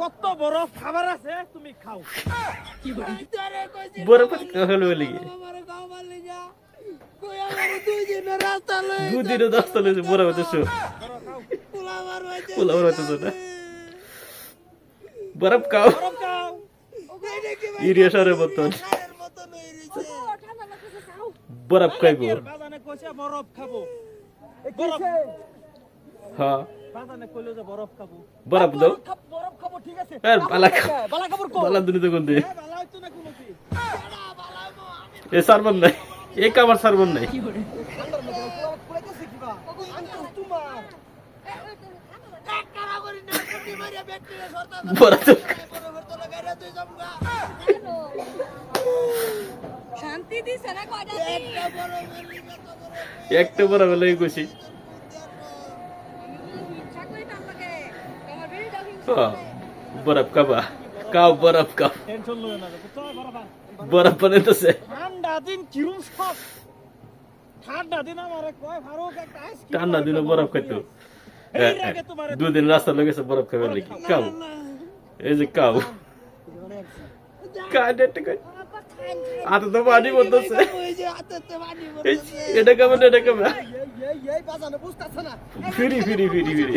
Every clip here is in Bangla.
কত বড় খাবার আছে তুমি খাও। বড় পাতি হলো বলি কি? দুদিনে লইছে বড় পাতি শো পোলা বড় শো না? বরফ খাও। ইরিয়া সারের মতন। বরফ খাইবো। বরফ খাব। হ্যাঁ। বরফ খাব। দাও। বরফ খাব ঠিক আছে। আর বালা বালা খাবার বালা দুনিতে কোন দে বালা হইতো না কোনো এ সারবন নাই। এ কামার সারবন নাই। বরফ দাও। শান্তি দিছে না কয়টা দিন? একটা বরফ হলে খুশি। বরফ খাবা খাও বরফ লইও বরফ বানাইতেছে ঠান্ডা দিন কিরম সব ঠান্ডা দিন আমারে কয় ফারুক একটা আইসক্রিম ঠান্ডা দিনে বরফ খাইতো দুদিন রাস্তা লেগেছে বরফ খাবে নাকি কাউ এই যে কাউ আতে তো পানি বলতেছে এটা কেমন এটা কেমন ফিরি ফিরি ফিরি ফিরি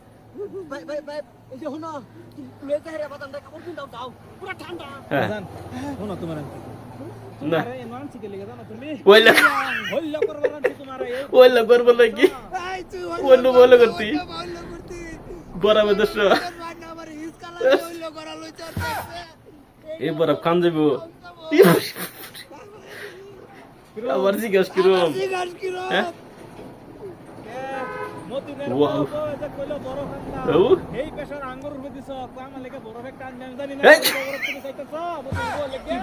ভাই ভাই ভাই এই যে হুনো লয়ে যাই রে বাদাম দেখ কোন দাও দাও। পুরো ঠান্ডা। হ্যাঁ। শোনো তোমার আনছি। না। তোমারে খান যাব আবার জিজ্ঞাস করুম? জিগাস কি রো হ্যাঁ? মতিনের Wow. বউ কয় যে কইলো বরফ আনলা ও? এই পেশার আঙ্গুর রূপে দিছ কয় আমার লেগে বরফ একটা আনবে আমি জানি না এই! বরফ তুমি চাইতেছ মতিনের বউ লেগে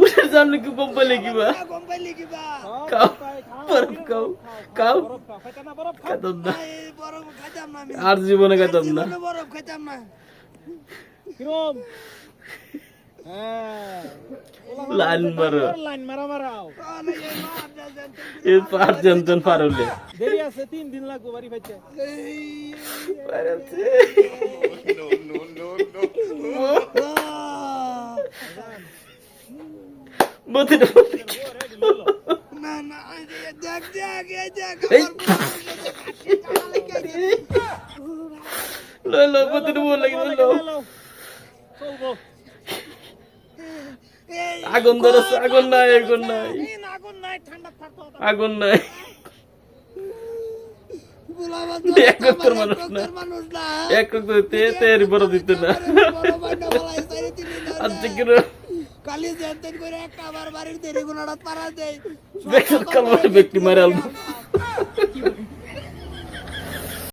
উঠে জানো কি কম পাইলে কি বা কম পাইলি কি বা খাও বরফ খাও খাও বরফ না আর জীবনে খাইতাম না বরফ খাইতাম না কিরম হ্যাঁ লাইন মারো। লাইন মারা মারাও জানতেন পার জানতেন পারলে দেরি আছে তিন দিন লাগবো বাড়ি পাইতে মতে না না এই দেখ দেখ এই দেখ এই। লইলো মতে বল লাগি লইলো চলবো। আগুন ধরেছে আগুন নাই। আগুন নাই আগুন নাই। এক রক্তের মানুষ না। এক রক্ত তে তের বড় দিতে না। কালি জানতেন করে বাড়ির দেরি গুণাটা পারা দেয়। দেখো কালমার ব্যক্তি মারে আলবো।